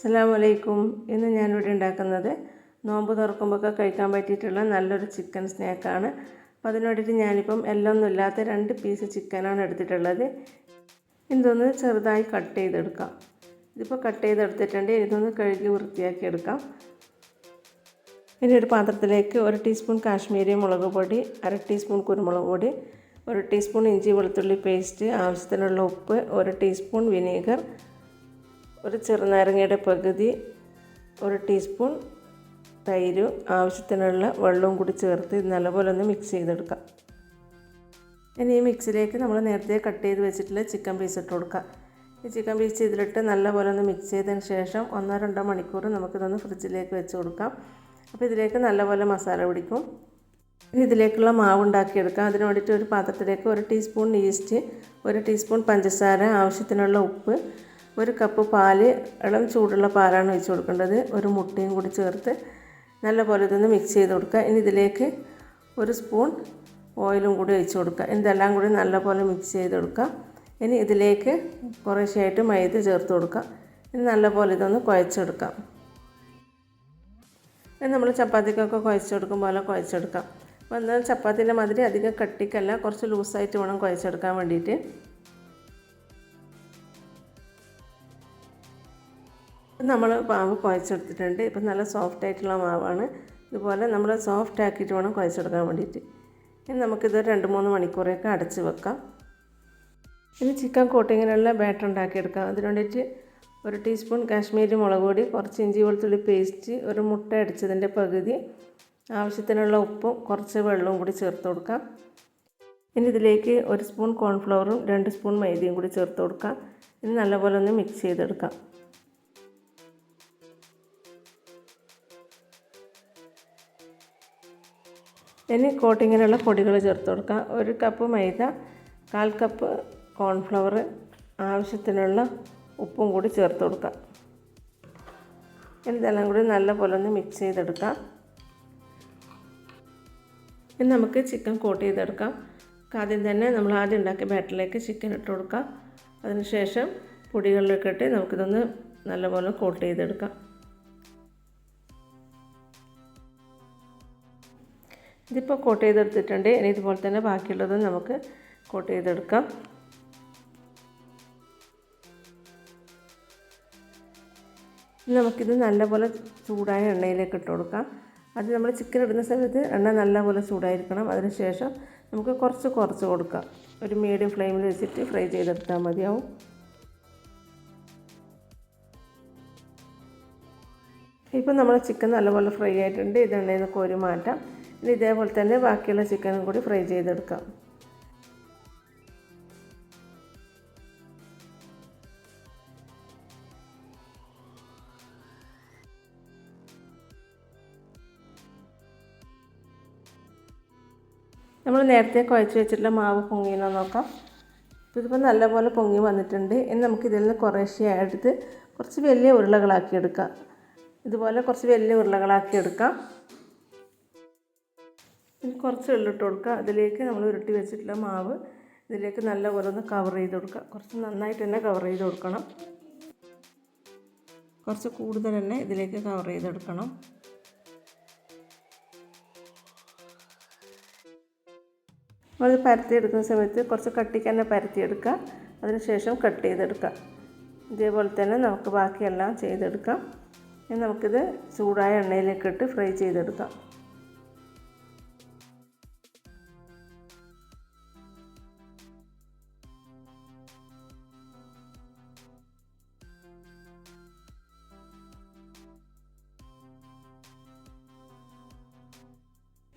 അസ്സലാമു വലൈക്കും ഇന്ന് ഞാനിവിടെ ഉണ്ടാക്കുന്നത് നോമ്പ് തുറക്കുമ്പോഴൊക്കെ കഴിക്കാൻ പറ്റിയിട്ടുള്ള നല്ലൊരു ചിക്കൻ സ്നാക്കാണ്. അപ്പോൾ അതിന് വേണ്ടിയിട്ട് ഞാനിപ്പം എല്ലൊന്നും ഇല്ലാത്ത രണ്ട് പീസ് ചിക്കനാണ് എടുത്തിട്ടുള്ളത്. ഇതൊന്ന് ചെറുതായി കട്ട് ചെയ്തെടുക്കാം. ഇതിപ്പോൾ കട്ട് ചെയ്തെടുത്തിട്ടുണ്ട്. ഇതൊന്ന് കഴുകി വൃത്തിയാക്കി എടുക്കാം ഇനി ഒരു പാത്രത്തിലേക്ക് ഒരു ടീസ്പൂൺ കാശ്മീരി മുളക് പൊടി അര ടീസ്പൂൺ കുരുമുളക് പൊടി ഒരു ടീസ്പൂൺ ഇഞ്ചി വെളുത്തുള്ളി പേസ്റ്റ് ആവശ്യത്തിനുള്ള ഉപ്പ് ഒരു ടീസ്പൂൺ വിനീഗർ ഒരു ചെറുനാരങ്ങയുടെ പകുതി ഒരു ടീസ്പൂൺ തൈര് ആവശ്യത്തിനുള്ള വെള്ളവും കൂടി ചേർത്ത് നല്ലപോലെ ഒന്ന് മിക്സ് ചെയ്തെടുക്കാം. ഇനി ഈ മിക്സിലേക്ക് നമ്മൾ നേരത്തെ കട്ട് ചെയ്ത് വെച്ചിട്ടുള്ള ചിക്കൻ പീസ് ഇട്ട് കൊടുക്കാം. ഈ ചിക്കൻ പീസ് ഇതിലിട്ട് നല്ലപോലെ ഒന്ന് മിക്സ് ചെയ്തതിന് ശേഷം ഒന്നോ രണ്ടോ മണിക്കൂർ നമുക്കിതൊന്ന് ഫ്രിഡ്ജിലേക്ക് വെച്ച് കൊടുക്കാം. അപ്പോൾ ഇതിലേക്ക് നല്ലപോലെ മസാല പിടിക്കും. ഇതിലേക്കുള്ള മാവ് ഉണ്ടാക്കിയെടുക്കാം. അതിന് വേണ്ടിയിട്ട് ഒരു പാത്രത്തിലേക്ക് ഒരു ടീസ്പൂൺ ഈസ്റ്റ് ഒരു ടീസ്പൂൺ പഞ്ചസാര ആവശ്യത്തിനുള്ള ഉപ്പ് ഒരു കപ്പ് പാൽ ഇളം ചൂടുള്ള പാലാണ് ഒഴിച്ച് കൊടുക്കേണ്ടത്. ഒരു മുട്ടയും കൂടി ചേർത്ത് നല്ല പോലെ ഇതൊന്ന് മിക്സ് ചെയ്ത് കൊടുക്കുക. ഇനി ഇതിലേക്ക് ഒരു സ്പൂൺ ഓയിലും കൂടി ഒഴിച്ച് കൊടുക്കുക. ഇതെല്ലാം കൂടി നല്ല പോലെ മിക്സ് ചെയ്ത് കൊടുക്കുക. ഇനി ഇതിലേക്ക് കുറേശ്ശെയായിട്ട് മൈദ ചേർത്ത് കൊടുക്കുക. ഇനി നല്ല പോലെ ഇതൊന്ന് കുഴച്ചെടുക്കാം. ഇനി നമ്മൾ ചപ്പാത്തിക്കൊക്കെ കുഴച്ചെടുക്കും പോലെ കുഴച്ചെടുക്കാം. അപ്പോൾ എന്നാൽ ചപ്പാത്തിന്റെ മാതിരി അധികം കട്ടിക്കല്ല. കുറച്ച് ലൂസായിട്ട് വേണം കുഴച്ചെടുക്കാൻ വേണ്ടിയിട്ട്. നമ്മൾ മാവ് കുഴച്ചെടുത്തിട്ടുണ്ട്. ഇപ്പം നല്ല സോഫ്റ്റ് ആയിട്ടുള്ള മാവാണ്. ഇതുപോലെ നമ്മൾ സോഫ്റ്റ് ആക്കിയിട്ട് വേണം കുഴച്ചെടുക്കാൻ വേണ്ടിയിട്ട്. ഇനി നമുക്കിത് രണ്ട് മൂന്ന് മണിക്കൂറൊക്കെ അടച്ച് വെക്കാം. ഇനി ചിക്കൻ കോട്ടിങ്ങിനുള്ള ബാറ്റർ ഉണ്ടാക്കിയെടുക്കാം. അതിന് വേണ്ടിയിട്ട് ഒരു ടീസ്പൂൺ കാശ്മീരി മുളക് പൊടി കുറച്ച് ഇഞ്ചി വെളുത്തുള്ളി പേസ്റ്റ് ഒരു മുട്ട അടിച്ചതിന്റെ പകുതി ആവശ്യത്തിനുള്ള ഉപ്പും കുറച്ച് വെള്ളവും കൂടി ചേർത്ത് കൊടുക്കാം. ഇനി ഇതിലേക്ക് ഒരു സ്പൂൺ കോൺഫ്ലവറും രണ്ട് സ്പൂൺ മൈദയും കൂടി ചേർത്ത് കൊടുക്കാം. ഇനി നല്ലപോലെ ഒന്ന് മിക്സ് ചെയ്തെടുക്കാം. ഇനി കോട്ടിങ്ങിനുള്ള പൊടികൾ ചേർത്ത് കൊടുക്കുക ഒരു കപ്പ് മൈദ കാൽ കപ്പ് കോൺഫ്ലവർ ആവശ്യത്തിനുള്ള ഉപ്പും കൂടി ചേർത്ത് കൊടുക്കുക ഇതെല്ലാം കൂടി നല്ലപോലെ ഒന്ന് മിക്സ് ചെയ്തെടുക്കാം. ഇനി നമുക്ക് ചിക്കൻ കോട്ട് ചെയ്തെടുക്കാം. ആദ്യം തന്നെ നമ്മൾ ആദ്യം ഉണ്ടാക്കിയ ബാറ്ററിലേക്ക് ചിക്കൻ ഇട്ട് കൊടുക്കാം. അതിനുശേഷം പൊടികളിലൊക്കെ ഇട്ട് നമുക്കിതൊന്ന് നല്ലപോലെ കോട്ട് ചെയ്തെടുക്കാം. ഇതിപ്പോൾ കോട്ട് ചെയ്തെടുത്തിട്ടുണ്ട്. ഇനി ഇതുപോലെ തന്നെ ബാക്കിയുള്ളത് നമുക്ക് കോട്ട് ചെയ്തെടുക്കാം. നമുക്കിത് നല്ലപോലെ ചൂടായ എണ്ണയിലേക്ക് ഇട്ട് കൊടുക്കാം. അത് നമ്മൾ ചിക്കൻ ഇടുന്ന സമയത്ത് എണ്ണ നല്ലപോലെ ചൂടായിരിക്കണം. അതിനുശേഷം നമുക്ക് കുറച്ച് കുറച്ച് കൊടുക്കാം. ഒരു മീഡിയം ഫ്ലെയിമിൽ വെച്ചിട്ട് ഫ്രൈ ചെയ്തെടുത്താൽ മതിയാവും. ഇപ്പം നമ്മൾ ചിക്കൻ നല്ലപോലെ ഫ്രൈ ആയിട്ടുണ്ട്. ഇത് എണ്ണയിൽ നിന്ന് കോരി മാറ്റാം. ഇനി ഇതേപോലെ തന്നെ ബാക്കിയുള്ള ചിക്കനും കൂടി ഫ്രൈ ചെയ്തെടുക്കാം. നമ്മൾ നേരത്തെ കുഴച്ച് വെച്ചിട്ടുള്ള മാവ് പൊങ്ങിയെന്ന് നോക്കാം. ഇതിപ്പോൾ നല്ലപോലെ പൊങ്ങി വന്നിട്ടുണ്ട്. ഇനി നമുക്ക് ഇതിൽ നിന്ന് കുറേശ്ശെ എടുത്ത് കുറച്ച് വലിയ ഉരുളകളാക്കി എടുക്കാം. ഇതുപോലെ കുറച്ച് വലിയ ഉരുളകളാക്കി എടുക്കാം. ഇനി കുറച്ച് വെള്ളിട്ട് കൊടുക്കുക. അതിലേക്ക് നമ്മൾ ഉരുട്ടി വെച്ചിട്ടുള്ള മാവ് ഇതിലേക്ക് നല്ലപോലെ ഒന്ന് കവർ ചെയ്ത് കൊടുക്കുക. കുറച്ച് നന്നായിട്ട് തന്നെ കവർ ചെയ്ത് കൊടുക്കണം. കുറച്ച് കൂടുതൽ തന്നെ ഇതിലേക്ക് കവർ ചെയ്തെടുക്കണം പരത്തി പരത്തിയെടുക്കുന്ന സമയത്ത് കുറച്ച് കട്ടിക്ക് തന്നെ പരത്തിയെടുക്കുക അതിനുശേഷം കട്ട് ചെയ്തെടുക്കുക ഇതേപോലെ തന്നെ നമുക്ക് ബാക്കിയെല്ലാം ചെയ്തെടുക്കാം. ഇനി നമുക്കിത് ചൂടായ എണ്ണയിലേക്ക് ഇട്ട് ഫ്രൈ ചെയ്തെടുക്കാം.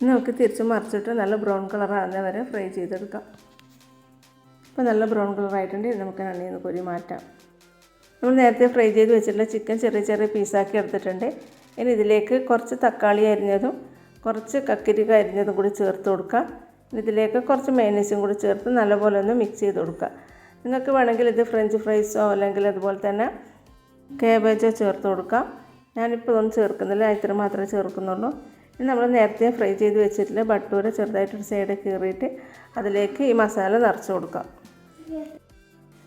നമുക്ക് തിരിച്ച് മറിച്ചിട്ട് നല്ല ബ്രൗൺ കളർ ആകുന്ന വരെ ഫ്രൈ ചെയ്തെടുക്കാം. ഇപ്പോൾ നല്ല ബ്രൗൺ കളർ ആയിട്ടുണ്ട്. നമുക്ക് എണ്ണയിൽ നിന്ന് കൊരി മാറ്റാം. നമ്മൾ നേരത്തെ ഫ്രൈ ചെയ്ത് വെച്ചിട്ടുള്ള ചിക്കൻ ചെറിയ ചെറിയ പീസാക്കി എടുത്തിട്ടുണ്ട്. ഇനി ഇതിലേക്ക് കുറച്ച് തക്കാളി അരിഞ്ഞതും കുറച്ച് കക്കരി അരിഞ്ഞതും കൂടി ചേർത്ത് കൊടുക്കുക. ഇതിലേക്ക് കുറച്ച് മൈനസും കൂടി ചേർത്ത് നല്ലപോലെ ഒന്ന് മിക്സ് ചെയ്ത് കൊടുക്കുക. നിങ്ങൾക്ക് വേണമെങ്കിൽ ഇത് ഫ്രഞ്ച് ഫ്രൈസോ അല്ലെങ്കിൽ അതുപോലെ തന്നെ കേബേജോ ചേർത്ത് കൊടുക്കാം. ഞാനിപ്പോൾ ഇതൊന്നും ചേർക്കുന്നില്ല. ഇത്ര മാത്രമേ ചേർക്കുന്നുള്ളൂ. ഇനി നമ്മൾ നേരത്തെ ഫ്രൈ ചെയ്ത് വെച്ചിട്ടുള്ള ബട്ടൂര ചെറുതായിട്ടൊരു സൈഡ് കീറിയിട്ട് അതിലേക്ക് ഈ മസാല നിറച്ച് കൊടുക്കാം.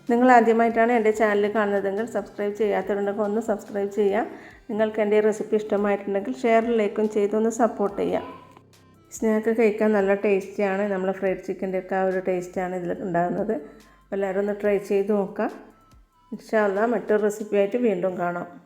നിങ്ങൾ ആദ്യമായിട്ടാണ് എന്റെ ചാനൽ കാണുന്നതെങ്കിൽ സബ്സ്ക്രൈബ് ചെയ്യാത്തവരുണ്ടെങ്കിൽ ഒന്ന് സബ്സ്ക്രൈബ് ചെയ്യുക. നിങ്ങൾക്ക് എന്റെ റെസിപ്പി ഇഷ്ടമായിട്ടുണ്ടെങ്കിൽ ഷെയറിലേക്കും ചെയ്തൊന്ന് സപ്പോർട്ട് ചെയ്യാം സ്നാക്ക് കഴിക്കാൻ നല്ല ടേസ്റ്റിയാണ് നമ്മൾ ഫ്രൈഡ് ചിക്കന്റെ ഒക്കെ ആ ഒരു ടേസ്റ്റാണ് ഇതിൽ ഉണ്ടാകുന്നത്. എല്ലാവരും ഒന്ന് ട്രൈ ചെയ്ത് നോക്കാം ഇൻഷാല്ല മറ്റൊരു റെസിപ്പിയായിട്ട് വീണ്ടും കാണാം.